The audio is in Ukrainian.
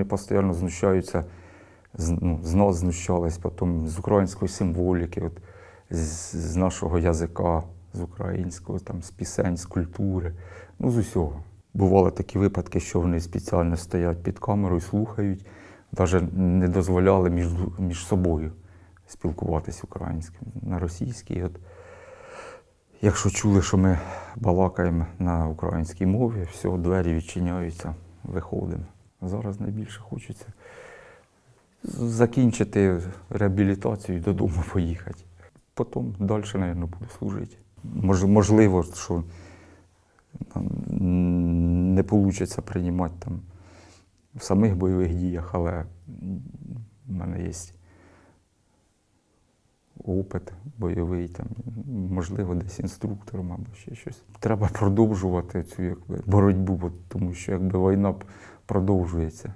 вони постійно знущаються, ну, з нас знущались, потім з української символіки, от, з, з нашого язика, з українського, там, з пісень, з культури, ну з усього. Бували такі випадки, що вони спеціально стоять під камерою, слухають, навіть не дозволяли між, між собою спілкуватись українською на російській. От, якщо чули, що ми балакаємо на українській мові, все, двері відчиняються, виходимо. Зараз найбільше хочеться закінчити реабілітацію і додому поїхати. Потім далі, мабуть, буду служити. Мож, можливо, що не вийде приймати там в самих бойових діях, але в мене є опит бойовий, там, можливо, десь інструктором або ще щось. Треба продовжувати цю якби, боротьбу, бо- тому що якби війна продовжується.